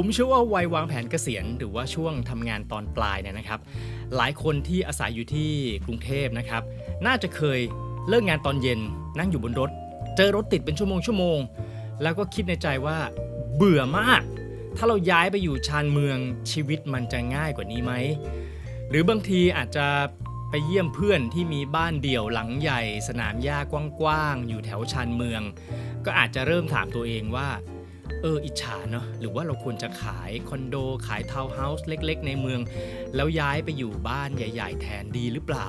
ผมเชื่อว่าวัยวางแผนเกษียณหรือว่าช่วงทำงานตอนปลายเนี่ยนะครับ หลายคนที่อาศัยอยู่ที่กรุงเทพนะครับ น่าจะเคยเลิกงานตอนเย็น นั่งอยู่บนรถ เจอรถติดเป็นชั่วโมงชั่วโมง แล้วก็คิดในใจว่าเบื่อมาก ถ้าเราย้ายไปอยู่ชานเมืองชีวิตมันจะง่ายกว่านี้ไหม หรือบางทีอาจจะไปเยี่ยมเพื่อนที่มีบ้านเดี่ยวหลังใหญ่ สนามหญ้ากว้างๆอยู่แถวชานเมือง ก็อาจจะเริ่มถามตัวเองว่า เอออิจฉาเนาะหรือว่าเราควรจะขายคอนโดขายทาวน์เฮาส์เล็ก ๆ ในเมือง แล้วย้ายไปอยู่บ้านใหญ่ ๆ แทนดีหรือเปล่า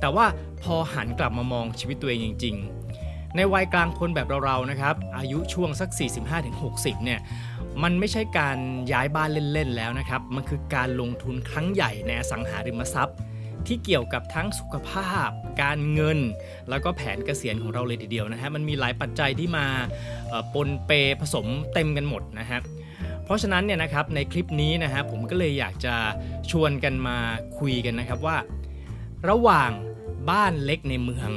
แต่ว่าพอหันกลับมามองชีวิตตัวเองจริง ๆ ในวัยกลางคนแบบเราๆนะครับ อายุช่วงสัก 45-60 เนี่ยมันไม่ใช่การย้ายบ้านเล่น ๆ แล้วนะครับ มันคือการลงทุนครั้งใหญ่ในอสังหาริมทรัพย์ ที่เกี่ยวกับทั้งสุขภาพ การเงิน แล้วก็แผนเกษียณของเราเลยทีเดียวนะฮะมันมีหลายปัจจัยที่มาปนเปผสมเต็มกันหมดนะฮะเพราะฉะนั้นเนี่ยนะครับในคลิปนี้นะฮะผมก็เลยอยากจะชวนกันมาคุยกันนะครับว่า ระหว่างบ้านเล็กในเมือง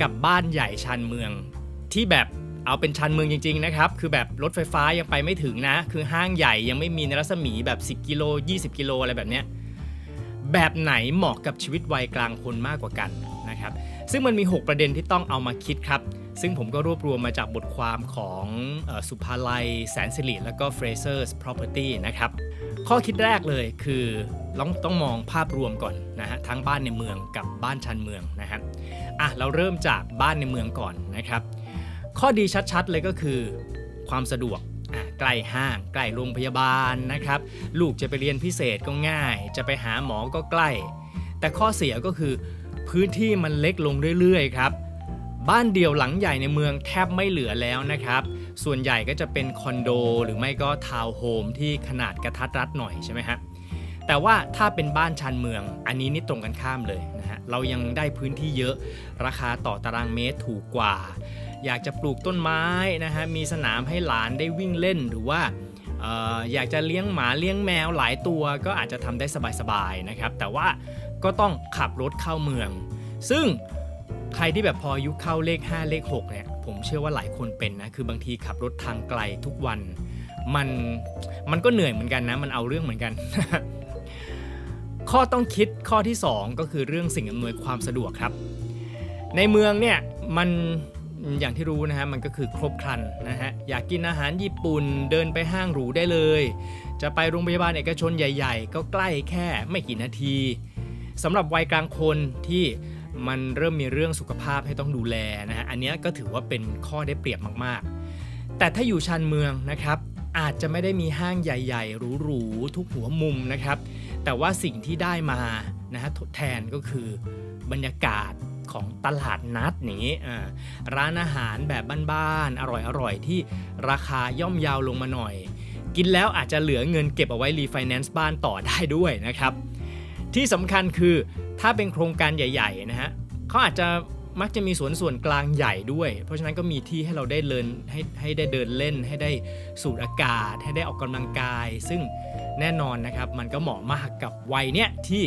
กับบ้านใหญ่ชานเมือง ที่แบบเอาเป็นชานเมืองจริงๆนะครับ คือแบบรถไฟฟ้ายังไปไม่ถึงนะ คือห้างใหญ่ยังไม่มีในรัศมีแบบ 10 กิโล 20 กิโลอะไรแบบเนี้ย แบบไหนเหมาะกับชีวิตวัยกลางคนมากกว่ากันนะครับซึ่งมันมี 6 ประเด็นที่ต้องเอามาคิดครับ ซึ่งผมก็รวบรวมมาจากบทความของออสุภาลัย แสนสิริแล้วก็ Fraser's Property นะครับ ข้อคิดแรกเลยคือต้องต้องมองภาพรวมก่อนนะฮะทั้งบ้านในเมืองกับบ้านชานเมืองนะฮะอะเราเริ่มจากบ้านในเมืองก่อนนะครับ ข้อดีชัดๆเลยก็คือ ความสะดวก ใกล้ห้างใกล้โรงพยาบาลนะครับ ลูกจะไปเรียนพิเศษก็ง่าย จะไปหาหมอก็ใกล้ แต่ข้อเสียก็คือพื้นที่มันเล็กลงเรื่อยๆครับบ้านเดี่ยวหลังใหญ่ในเมืองแทบไม่เหลือแล้วนะครับ ส่วนใหญ่ก็จะเป็นคอนโดหรือไม่ก็ทาวน์โฮมที่ขนาดกระทัดรัดหน่อยใช่ไหมฮะ แต่ว่าถ้าเป็นบ้านชานเมือง อันนี้นี่ตรงกันข้ามเลยนะฮะ เรายังได้พื้นที่เยอะ ราคาต่อตารางเมตรถูกกว่า อยากจะปลูกต้นไม้นะฮะมีสนามให้หลานได้วิ่งเล่นหรือว่าอออยากจะเลี้ยงหมาเลี้ยงแมวหลายตัวก็อาจจะทำได้สบายๆนะครับ แต่ว่าก็ต้องขับรถเข้าเมือง ซึ่งใครที่แบบพออายุเข้าเลข 5 เลข6เนี่ยผมเชื่อว่าหลายคนเป็นนะคือบางทีขับรถทางไกลทุกวัน มันมันก็เหนื่อยเหมือนกันนะ มันเอาเรื่องเหมือนกัน ข้อต้องคิดข้อที่ 2 ก็คือเรื่องสิ่งอำนวยความสะดวกครับ ในเมืองเนี่ยมัน อย่างที่รู้นะฮะมันก็คือครบครันนะฮะอยากกินอาหารญี่ปุ่นเดินไปห้างหรูได้เลย จะไปโรงพยาบาลเอกชนใหญ่ ๆ ก็ใกล้แค่ไม่กี่นาทีสำหรับวัยกลางคนที่มันเริ่มมีเรื่องสุขภาพให้ต้องดูแลนะฮะอันนี้ก็ถือว่าเป็นข้อได้เปรียบมากๆ แต่ถ้าอยู่ชานเมืองนะครับ อาจจะไม่ได้มีห้างใหญ่ๆหรูๆทุกหัวมุมนะครับ แต่ว่าสิ่งที่ได้มานะฮะทดแทนก็คือบรรยากาศ ของตลาดนัดนี้ร้านอาหารแบบบ้านๆอร่อยๆ ที่ราคาย่อมเยาวลงมาหน่อย กินแล้วอาจจะเหลือเงินเก็บเอาไว้รีไฟแนนซ์บ้านต่อได้ด้วยนะครับ ที่สำคัญคือถ้าเป็นโครงการใหญ่ๆนะฮะเขาอาจจะมักจะมีสวนส่วนกลางใหญ่ด้วย เพราะฉะนั้นก็มีที่ให้เราได้เดินให้ให้ได้เดินเล่น ให้ได้สูดอากาศ ให้ได้ออกกำลังกาย ซึ่งแน่นอนนะครับ มันก็เหมาะมากกับวัยเนี้ยที่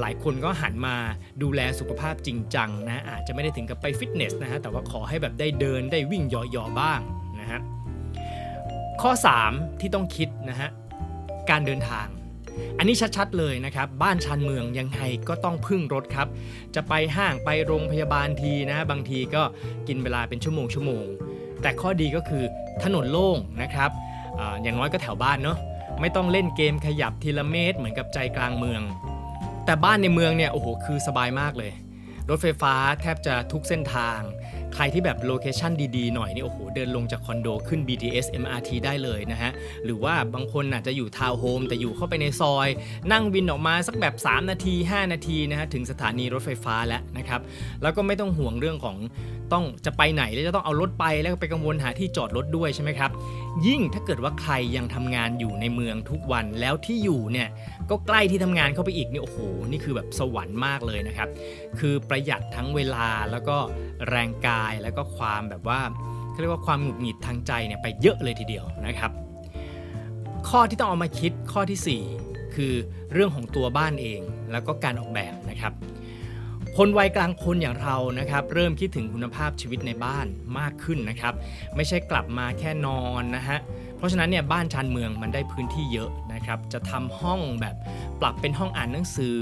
หลายคนก็หันมาดูแลสุขภาพจริงจังนะอาจจะไม่ได้ถึงกับไปฟิตเนสนะฮะแต่ว่าขอให้แบบได้เดินได้วิ่งหยาะๆบ้างนะฮะข้อ 3 ที่ต้องคิดนะฮะการเดินทาง อันนี้ชัดๆเลยนะครับ บ้านชานเมืองยังไงก็ต้องพึ่งรถครับ จะไปห้างไปโรงพยาบาลทีนะบางทีก็กินเวลาเป็นชั่วโมงชั่วโมงแต่ข้อดีก็คือถนนโล่งนะครับออย่างน้อยก็แถวบ้านเนาะไม่ต้องเล่นเกมขยับทีละเมตรเหมือนกับใจกลางเมือง แต่บ้านในเมืองเนี่ยโอ้โหคือสบายมากเลย รถไฟฟ้าแทบจะทุกเส้นทาง ใครที่แบบโลเคชั่นดีๆหน่อยนี่โอ้โหเดินลงจากคอนโดขึ้น BTS MRT ได้เลยนะฮะ หรือว่าบางคนอาจจะอยู่ทาวน์โฮมแต่อยู่เข้าไปในซอย นั่งวินออกมาสักแบบ 3 นาที 5 นาทีนะฮะ ถึงสถานีรถไฟฟ้าแล้วนะครับ แล้วก็ไม่ต้องห่วงเรื่องของต้องจะไปไหนแล้วจะต้องเอารถไปแล้วก็ไปกังวลหาที่จอดรถด้วยใช่ไหมครับยิ่งถ้าเกิดว่าใครยังทำงานอยู่ในเมืองทุกวันแล้วที่อยู่เนี่ยก็ใกล้ที่ทำงานเข้าไปอีกนี่โอ้โหนี่คือแบบสวรรค์มากเลยนะครับ คือประหยัดทั้งเวลาแล้วก็แรงกายแล้วก็ความแบบว่าเขาเรียกว่าความหงุดหงิดทางใจเนี่ยไปเยอะเลยทีเดียวนะครับ ข้อที่ต้องเอามาคิดข้อทีสี่4 คือเรื่องของตัวบ้านเองแล้วก็การออกแบบนะครับ คนวัยกลางคนอย่างเรานะครับเริ่มคิดถึงคุณภาพชีวิตในบ้านมากขึ้นนะครับ ไม่ใช่กลับมาแค่นอนนะฮะเพราะฉะนั้นเนี่ยบ้านชานเมืองมันได้พื้นที่เยอะนะครับจะทำห้องแบบปรับเป็นห้องอ่านหนังสือ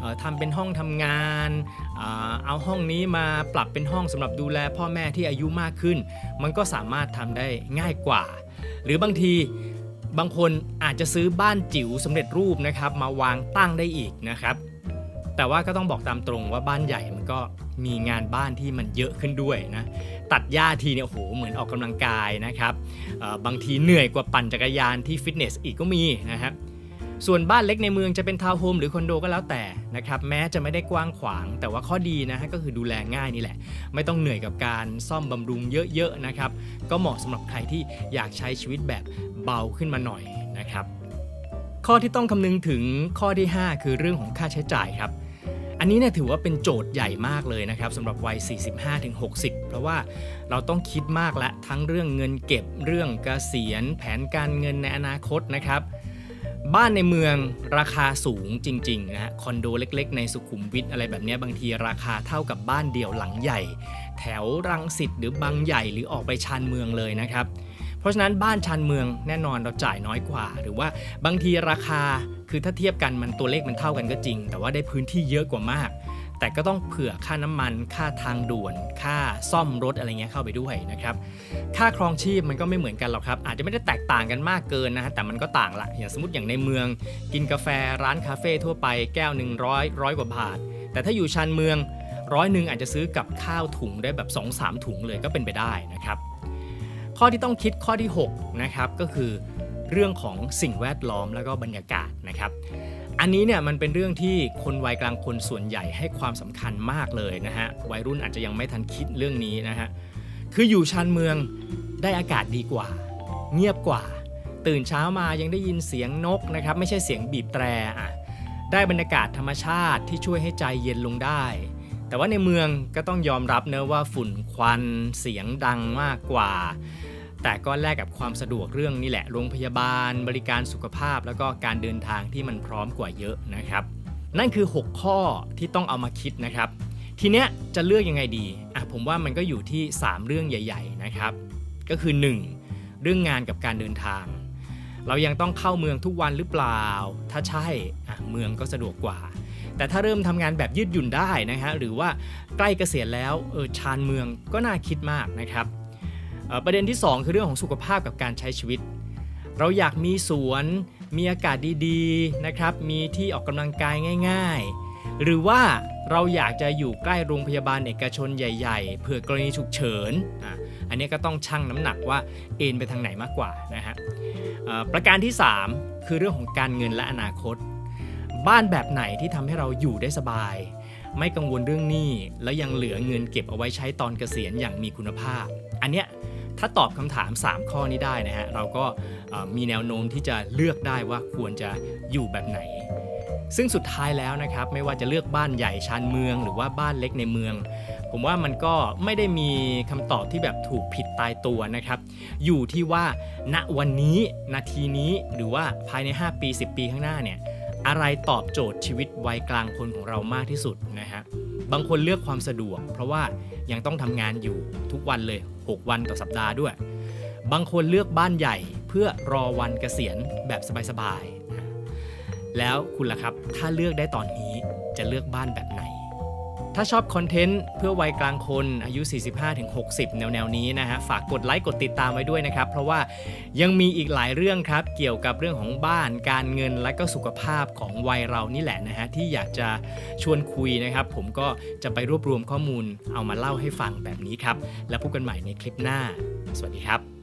ออทำเป็นห้องทำงานเอาห้องนี้มาปรับเป็นห้องสำหรับดูแลพ่อแม่ที่อายุมากขึ้น มันก็สามารถทำได้ง่ายกว่า หรือบางทีบางคนอาจจะซื้อบ้านจิ๋วสำเร็จรูปนะครับมาวางตั้งได้อีกนะครับ แต่ว่าก็ต้องบอกตามตรงว่าบ้านใหญ่มันก็มีงานบ้านที่มันเยอะขึ้นด้วยนะตัดหญ้าทีเนี่ยโอ้โหเหมือนออกกำลังกายนะครับบางทีเหนื่อยกว่าปั่นจักรยานที่ฟิตเนสอีกก็มีนะครับส่วนบ้านเล็กในเมืองจะเป็นทาวน์โฮมหรือคอนโดก็แล้วแต่นะครับแม้จะไม่ได้กว้างขวาง แต่ว่าข้อดีนะฮะก็คือดูแลง่ายนี่แหละ ไม่ต้องเหนื่อยกับการซ่อมบำรุงเยอะๆนะครับก็เหมาะสำหรับใครที่อยากใช้ชีวิตแบบเบาขึ้นมาหน่อยนะครับข้อที่ต้องคำนึงถึงข้อที่ 5 คือเรื่องของค่าใช้จ่ายครับ อันนี้เนี่ยถือว่าเป็นโจทย์ใหญ่มากเลยนะครับสำหรับวัย 45-60 เพราะว่าเราต้องคิดมากและทั้งเรื่องเงินเก็บเรื่องเกษียณ แผนการเงินในอนาคตนะครับ บ้านในเมืองราคาสูงจริงๆนะฮะคอนโดเล็กๆ ในสุขุมวิทอะไรแบบนี้บางทีราคาเท่ากับบ้านเดี่ยวหลังใหญ่ แถวรังสิตหรือบางใหญ่หรือออกไปชานเมืองเลยนะครับ เพราะฉะนั้นบ้านชานเมืองแน่นอนเราจ่ายน้อยกว่า หรือว่าบางทีราคาคือถ้าเทียบกันมันตัวเลขมันเท่ากันก็จริง แต่ว่าได้พื้นที่เยอะกว่ามาก แต่ก็ต้องเผื่อค่าน้ำมัน ค่าทางด่วน ค่าซ่อมรถอะไรเงี้ยเข้าไปด้วยนะครับ ค่าครองชีพมันก็ไม่เหมือนกันหรอกครับ อาจจะไม่ได้แตกต่างกันมากเกินนะฮะแต่มันก็ต่างละอย่างสมมติอย่างในเมือง กินกาแฟร้านคาเฟ่ทั่วไปแก้วหนึ่งร้อยร้อยกว่าบาท แต่ถ้าอยู่ชานเมืองร้อยหนึ่งอาจจะซื้อกับข้าวถุงได้แบบ2-3ถุงเลยก็เป็นไปได้นะครับ ข้อที่ต้องคิดข้อที่6นะครับก็คือเรื่องของสิ่งแวดล้อมแล้วก็บรรยากาศนะครับ อันนี้เนี่ยมันเป็นเรื่องที่คนวัยกลางคนส่วนใหญ่ให้ความสำคัญมากเลยนะฮะวัยรุ่นอาจจะยังไม่ทันคิดเรื่องนี้นะฮะคืออยู่ชานเมืองได้อากาศดีกว่า เงียบกว่า ตื่นเช้ามายังได้ยินเสียงนกนะครับไม่ใช่เสียงบีบแตรอะได้บรรยากาศธรรมชาติที่ช่วยให้ใจเย็นลงได้ แต่ว่าในเมืองก็ต้องยอมรับเนะว่าฝุ่นควันเสียงดังมากกว่า แต่ก็แลกกับความสะดวกเรื่องนี่แหละ โรงพยาบาล บริการสุขภาพ แล้วก็การเดินทางที่มันพร้อมกว่าเยอะนะครับ นั่นคือ 6 ข้อที่ต้องเอามาคิดนะครับ ทีเนี้ยจะเลือกยังไงดีอะผมว่ามันก็อยู่ที่ 3 เรื่องใหญ่ ๆ นะครับ ก็คือ 1. เรื่องงานกับการเดินทาง เรายังต้องเข้าเมืองทุกวันหรือเปล่า ถ้าใช่อะเมืองก็สะดวกกว่าแต่ถ้าเริ่มทำงานแบบยืดหยุ่นได้นะฮะหรือว่าใกล้เกษียณแล้วเออชานเมืองก็น่าคิดมากนะครับ ประเด็นที่ 2 คือเรื่องของสุขภาพกับการใช้ชีวิต เราอยากมีสวน มีอากาศดีๆนะครับ มีที่ออกกำลังกายง่าย ๆ หรือว่าเราอยากจะอยู่ใกล้โรงพยาบาลเอกชนใหญ่ ๆ เผื่อกรณีฉุกเฉินอะอันนี้ก็ต้องชั่งน้ำหนักว่าเอ็นไปทางไหนมากกว่านะฮะประการที่ 3 คือเรื่องของการเงินและอนาคต บ้านแบบไหนที่ทำให้เราอยู่ได้สบาย ไม่กังวลเรื่องหนี้แล้วยังเหลือเงินเก็บเอาไว้ใช้ตอนเกษียณอย่างมีคุณภาพ อันเนี้ย ถ้าตอบคำถาม 3 ข้อนี้ได้นะฮะเราก็มีแนวโน้มที่จะเลือกได้ว่าควรจะอยู่แบบไหน ซึ่งสุดท้ายแล้วนะครับไม่ว่าจะเลือกบ้านใหญ่ชานเมือง หรือว่าบ้านเล็กในเมือง ผมว่ามันก็ไม่ได้มีคำตอบที่แบบถูกผิดตายตัวนะครับ อยู่ที่ว่าณวันนี้นาทีนี้หรือว่าภายใน 5 ปี 10 ปีข้างหน้าเนี่ย อะไรตอบโจทย์ชีวิตวัยกลางคนของเรามากที่สุดนะฮะบางคนเลือกความสะดวก เพราะว่ายังต้องทำงานอยู่ทุกวันเลย 6 วันต่อสัปดาห์ด้วย บางคนเลือกบ้านใหญ่เพื่อรอวันเกษียณแบบสบายๆแล้วคุณล่ะครับ ถ้าเลือกได้ตอนนี้จะเลือกบ้านแบบไหน ถ้าชอบคอนเทนต์เพื่อวัยกลางคนอายุ 45-60แนวแนวๆนี้นะฮะ ฝากกดไลค์กดติดตามไว้ด้วยนะครับ เพราะว่ายังมีอีกหลายเรื่องครับ เกี่ยวกับเรื่องของบ้านการเงินและก็สุขภาพของวัยเรานี่แหละนะฮะ ที่อยากจะชวนคุยนะครับ ผมก็จะไปรวบรวมข้อมูลเอามาเล่าให้ฟังแบบนี้ครับ แล้วพบกันใหม่ในคลิปหน้า สวัสดีครับ